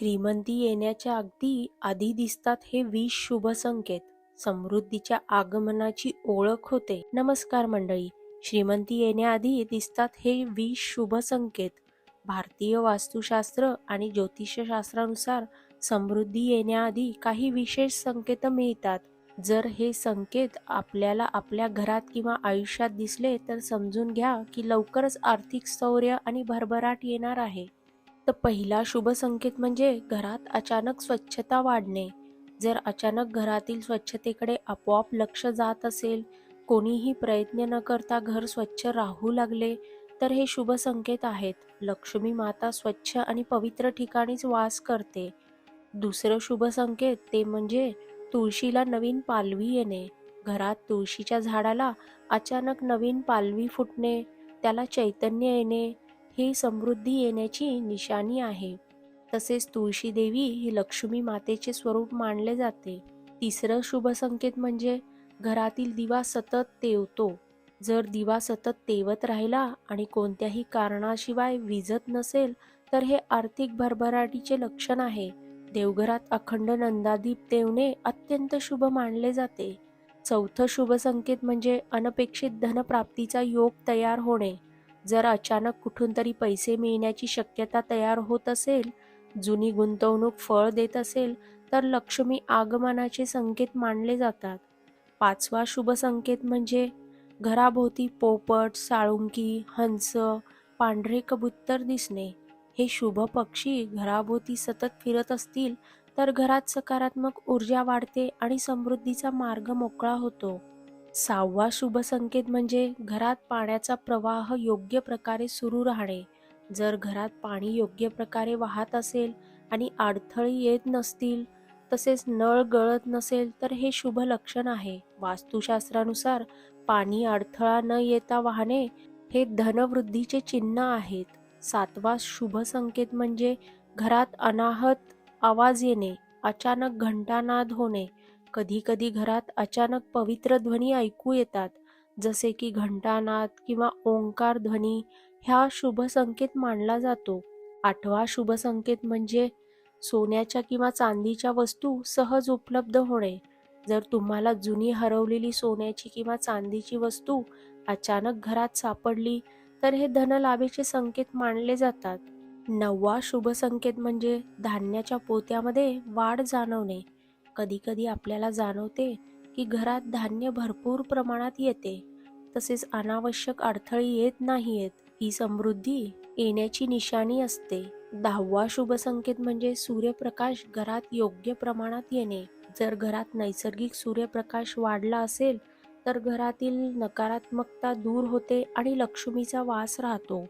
श्रीमंती येण्याच्या अगदी आधी दिसतात हे वीस शुभ संकेत. समृद्धीच्या आगमनाची ओळख होते. नमस्कार मंडळी. श्रीमंती येण्याआधी दिसतात हे वीस शुभ संकेत. भारतीय वास्तुशास्त्र आणि ज्योतिषशास्त्रानुसार समृद्धी येण्याआधी काही विशेष संकेत मिळतात. जर हे संकेत आपल्याला आपल्या घरात किंवा आयुष्यात दिसले तर समजून घ्या की लवकरच आर्थिक स्थौर्य आणि भरभराट येणार आहे. तर पहिला शुभ संकेत म्हणजे घरात अचानक स्वच्छता वाढणे. जर अचानक घरातील स्वच्छतेकडे आपोआप लक्ष जात असेल कोणीही प्रयत्न न करता घर स्वच्छ राहू लागले तर हे शुभ संकेत आहेत. लक्ष्मी माता स्वच्छ आणि पवित्र ठिकाणीच वास करते. दुसरं शुभ संकेत ते म्हणजे तुळशीला नवीन पालवी येणे. घरात तुळशीच्या झाडाला अचानक नवीन पालवी फुटणे त्याला चैतन्य येणे ही समृद्धी येण्याची निशाणी आहे. तसेच तुळशी देवी ही लक्ष्मी मातेचे स्वरूप मानले जाते. तिसरं शुभ संकेत म्हणजे घरातील दिवा सतत तेवतो. जर दिवा सतत तेवत राहिला आणि कोणत्याही कारणाशिवाय विजत नसेल तर हे आर्थिक भरभराटीचे लक्षण आहे. देवघरात अखंड नंदादीप तेवणे अत्यंत शुभ मानले जाते. चौथं शुभ संकेत म्हणजे अनपेक्षित धनप्राप्तीचा योग तयार होणे. जर अचानक कुठून तरी पैसे मिळण्याची शक्यता तयार होत असेल जुनी गुंतवणूक फळ देत असेल तर लक्ष्मी आगमनाचे संकेत मानले जातात. पाचवा शुभ संकेत म्हणजे घराभोवती पोपट साळुंकी हंस पांढरे कबुतर दिसणे. हे शुभ पक्षी घराभोवती सतत फिरत असतील तर घरात सकारात्मक ऊर्जा वाढते आणि समृद्धीचा मार्ग मोकळा होतो. सहावा शुभ संकेत म्हणजे घरात पाण्याचा प्रवाह योग्य प्रकारे सुरू राहणे. जर घरात पाणी योग्य प्रकारे वाहत असेल आणि अडथळे येत नसतील तसेच नळ गळत नसेल तर हे शुभ लक्षण आहे. वास्तुशास्त्रानुसार पाणी अडथळा न येता वाहणे हे धनवृद्धीचे चिन्ह आहेत. सातवा शुभ संकेत म्हणजे घरात अनाहत आवाज येणे अचानक घंटानाद होणे कधी कधी घरात अचानक पवित्र ध्वनी ऐकू येतात जसे की घंटानाद किंवा ओंकार ध्वनी ह्या शुभ संकेत मानला जातो. आठवा शुभ संकेत म्हणजे सोन्याच्या किंवा चांदीच्या वस्तू सहज उपलब्ध होणे. जर तुम्हाला जुनी हरवलेली सोन्याची किंवा चांदीची वस्तू अचानक घरात सापडली तर हे धनलाभेचे संकेत मानले जातात. नववा शुभ संकेत म्हणजे धान्याच्या पोत्यामध्ये वाढ जाणवणे. कधीकधी आपल्याला जाणवते की घरात धान्य भरपूर प्रमाणात येते. तसेच अनावश्यक अडथळी येत नाहीयेत. ही समृद्धी येण्याची निशाणी असते. दहावा शुभ संकेत म्हणजे सूर्यप्रकाश घरात योग्य प्रमाणात येणे. जर घरात नैसर्गिक सूर्यप्रकाश वाढला असेल तर घरातील नकारात्मकता दूर होते आणि लक्ष्मीचा वास राहतो.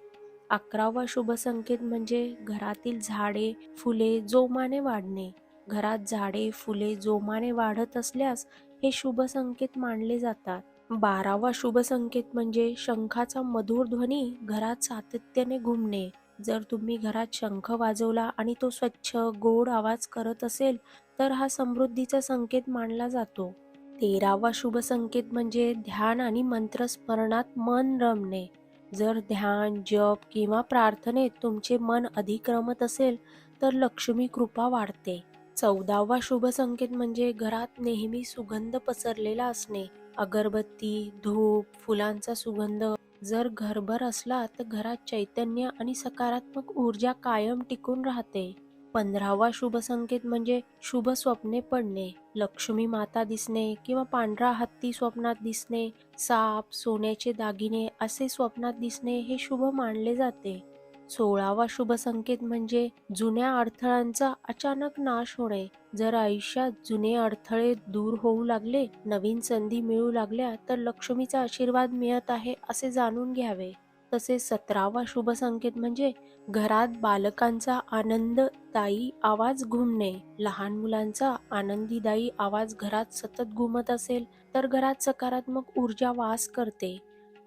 अकरावा शुभ संकेत म्हणजे घरातील झाडे फुले जोमाने वाढणे. घरात झाडे फुले जोमाने वाढत असल्यास हे शुभ संकेत मानले जातात. बारावा शुभ संकेत म्हणजे शंखाचा मधुर ध्वनी घरात सातत्याने घुमणे. जर तुम्ही घरात शंख वाजवला आणि तो स्वच्छ गोड आवाज करत असेल तर हा समृद्धीचा संकेत मानला जातो. तेरावा शुभ संकेत म्हणजे ध्यान आणि मंत्रस्मरणात मन रमणे. जर ध्यान जप किंवा प्रार्थनेत तुमचे मन अधिक रमत असेल तर लक्ष्मी कृपा वाढते. चौदावा शुभ संकेत म्हणजे घरात नेहमी सुगंध पसरलेला असणे. अगरबत्ती धूप फुलांचा सुगंध. जर घरभर असला तर घरात चैतन्य आणि सकारात्मक ऊर्जा कायम टिकून राहते. पंधरावा शुभ संकेत म्हणजे शुभ स्वप्ने पडणे. लक्ष्मी माता दिसणे किंवा पांढरा हत्ती स्वप्नात दिसणे. साप सोन्याचे दागिने असे स्वप्नात दिसणे हे शुभ मानले जाते. सोळावा शुभ संकेत म्हणजे जुन्या अडथळ्यांचा अचानक नाश होणे. जर आयुष्यात जुने अडथळे दूर होऊ लागले नवीन संधी मिळू लागल्या तर लक्ष्मीचा आशीर्वाद मिळत आहे असे जाणून घ्यावे. तसे सतरावा शुभ संकेत म्हणजे घरात बालकांचा आनंददायी आवाज घुमणे. लहान मुलांचा आनंदीदायी आवाज घरात सतत घुमत असेल तर घरात सकारात्मक ऊर्जा वास करते.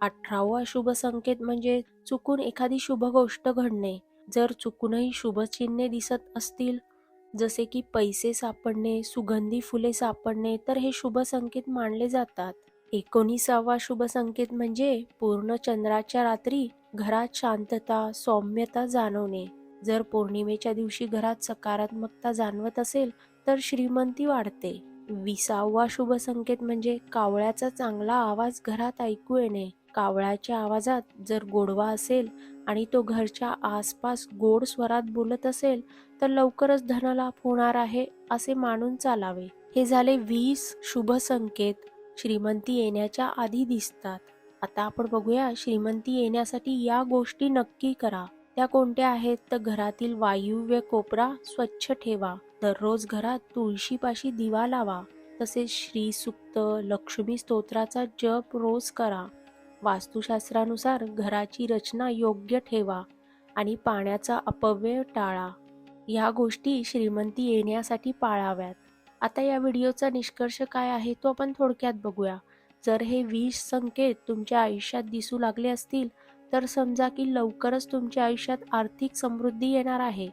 अठरावा शुभ संकेत म्हणजे चुकून एखादी शुभ गोष्ट घडणे जर चुकूनही शुभचिन्हे दिसत असतील जसे की पैसे सापडणे सुगंधी फुले सापडणे तर हे शुभ संकेत मानले जातात. एकोणीसावा शुभ संकेत म्हणजे पूर्ण चंद्राच्या रात्री घरात शांतता सौम्यता जाणवणे. जर पौर्णिमेच्या दिवशी घरात सकारात्मकता जाणवत असेल तर श्रीमंती वाढते. विसावा शुभ संकेत म्हणजे कावळ्याचा चांगला आवाज घरात ऐकू येणे. कावळ्याच्या आवाजात जर गोडवा असेल आणि तो घरच्या आसपास गोड स्वरात बोलत असेल तर लवकरच धनलाभ होणार आहे असे मानून चालावे. हे झाले वीस शुभ संकेत. श्रीमंती येण्याच्या आधी दिसतात. आता आपण बघूया श्रीमंती येण्यासाठी या गोष्टी नक्की करा. त्या कोणत्या आहेत? तर घरातील वायुव्य कोपरा स्वच्छ ठेवा. दररोज घरात तुळशीपाशी दिवा लावा. तसेच श्री सुक्त लक्ष्मी स्तोत्राचा जप रोज करा. वास्तुशास्त्रानुसार घराची रचना योग्य ठेवा आणि पाण्याचा अपव्यय टाळा. ह्या गोष्टी श्रीमंती येण्यासाठी पाळाव्यात. आता या व्हिडिओचा निष्कर्ष काय आहे तो आपण थोडक्यात बघूया. जर हे वीस संकेत तुमच्या आयुष्यात दिसू लागले असतील तर समजा की लवकरच तुमच्या आयुष्यात आर्थिक समृद्धी येणार आहे.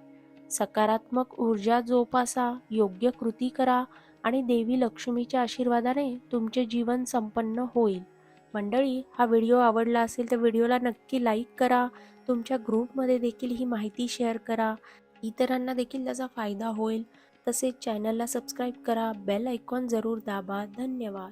सकारात्मक ऊर्जा जोपासा योग्य कृती करा आणि देवी लक्ष्मीच्या आशीर्वादाने तुमचे जीवन संपन्न होईल. मंडळी हा व्हिडिओ आवडला असेल तर व्हिडिओला नक्की लाईक करा. तुमच्या ग्रुपमध्ये देखील ही माहिती शेअर करा. इतरांना देखील त्याचा फायदा होईल. तसेच चॅनलला सबस्क्राईब करा. बेल आयकॉन जरूर दाबा. धन्यवाद.